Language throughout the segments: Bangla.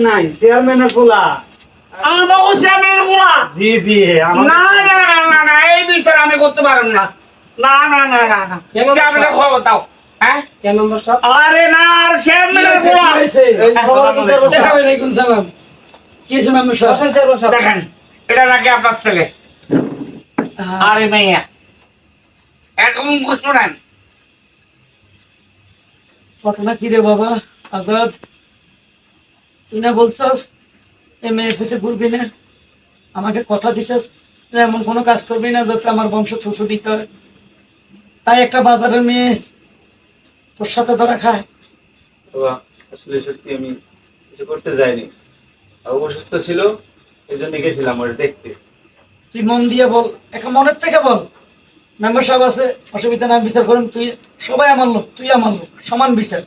নাই চেয়ারম্যানের পোলা। আমাকে চেয়ারম্যানের বলা জি জি না না না না না এই বিচার আমি করতে পারব না। না না না না না। চেয়ারম্যানের খবর দাও হ্যাঁ? কেন নম্বর আরে না আর চেয়ারম্যানের বলা এই খবর তো করতে হবে না কোন সালাম কি আছে সাহেব আসেন চেয়ারম্যান সাহেব দেখেন এটা লাগে আপনার ছেলে। আরে মেয়া এখন শুনেন ঘটনা কি রে বাবা? আজাদ? তুই না বলছস এ এফএসে ঘুরবি না? আমাকে কথা দিছস যে এমন কোনো কাজ করবি না যাতে আমার বংশ থুথু দিতে হয়? তাই একটা বাজারের মেয়ে তোর সাথে ধরা খায়। বাবা আসলে সত্যি আমি কিছু করতে যাইনি। অসুস্থ ছিল এই জন্য গেছিলাম ওটা দেখতে। তুই মন দিয়ে বল এখন মনের থেকে বল। মেম্বার সাহেব আছে অসুবিধা না বিচার করেন। তুই সবাই আমার লোক তুই আমার লোক সমান বিচার।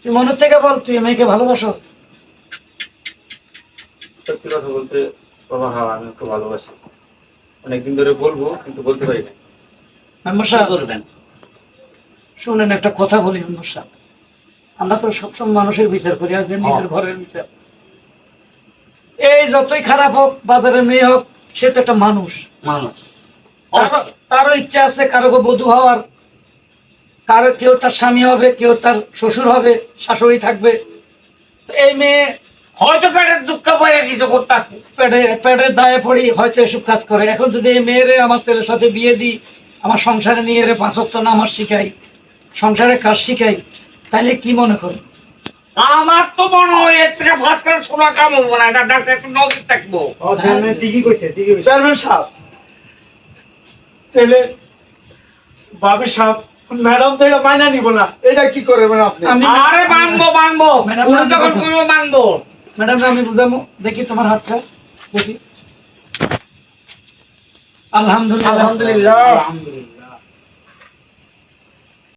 তুই মনের থেকে বল তুই মেয়েকে ভালোবাসস? সত্যি কথা বলতে বাবা হ্যাঁ আমি ওকে ভালোবাসি। অনেকদিন ধরে বলব কিন্তু বলতে পারি না। মেম্বার করবেন? শুনেন একটা কথা বলি মেম্বার সাহেব। আমরা তো সবসময় মানুষের বিচার করি আজ নিজের ঘরের বিচার। এই যতই খারাপ হোক বাজারের মেয়ে হোক সে তো একটা মানুষ। মানুষ। তারও- ইচ্ছা আছে কারও বধূ হওয়ার। কারও কেউ তার স্বামী হবে কেউ তার শ্বশুর হবে শাশুড়ি থাকবে। এই মেয়ে হয়তো পেটের দুঃখ পড়ে কিছু করতেছে। পেটে পেটের দায়ে পড়ি হয়তো এসব কাজ করে। এখন যদি এই মেয়েরে আমার ছেলের সাথে বিয়ে দিই আমার সংসারে নিয়ে এরে পাঁচ অক্ট নামাজ শিখাই সংসারে কাজ শিখাই তাহলে কি মনে করে আমার তো মনে হয় এর থেকে ফাঁস করে শোনা কাম হব না এটা ডাক্তার একটু নজর থাকব। ঠিকই কইছে ঠিকই কইছে। চেয়ারম্যান সাহেব তাহলে বাবি সাহেব ম্যাডাম তো এটা মাইনা নিব না। এটা কি করবেন আপনি? আরে মানবো মানবো। যখন করব মানবো। ম্যাডাম আমি বুঝাবো। দেখি তোমার হাতটা দেখি। আলহামদুলিল্লাহ। আলহামদুলিল্লাহ। আলহামদুলিল্লাহ।